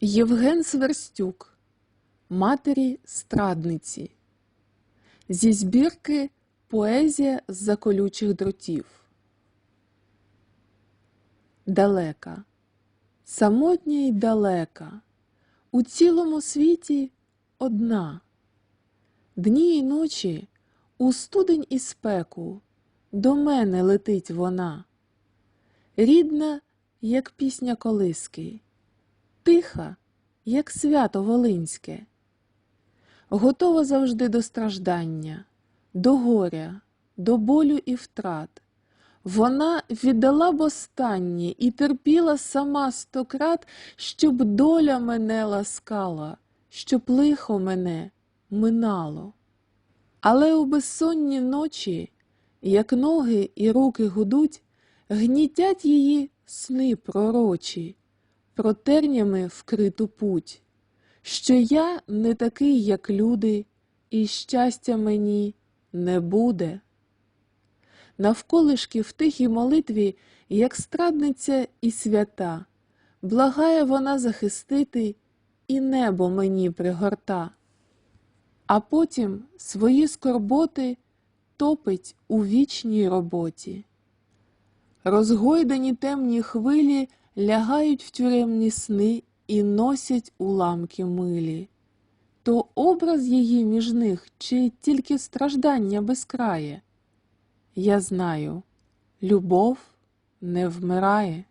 Євген Сверстюк Матері страдниці Зі збірки Поезія з-за колючих дротів. Далека, самотня й далека, у цілому світі одна. Дні й ночі у студень і спеку до мене летить вона. Рідна, як пісня колиски, тиха, як свято Волинське, готова завжди до страждання, до горя, до болю і втрат. Вона віддала б останнє і терпіла сама стократ, щоб доля мене ласкала, щоб лихо мене минало. Але у безсонні ночі, як ноги і руки гудуть, гнітять її сни пророчі, про тернями вкриту путь, що я не такий, як люди, і щастя мені не буде. Навколишки в тихій молитві, як страдниця і свята, благає вона захистити, і небо мені пригорта, а потім свої скорботи топить у вічній роботі. Розгойдані темні хвилі лягають в тюремні сни і носять уламки милі. То образ її між них чи тільки страждання безкрає? Я знаю, любов не вмирає.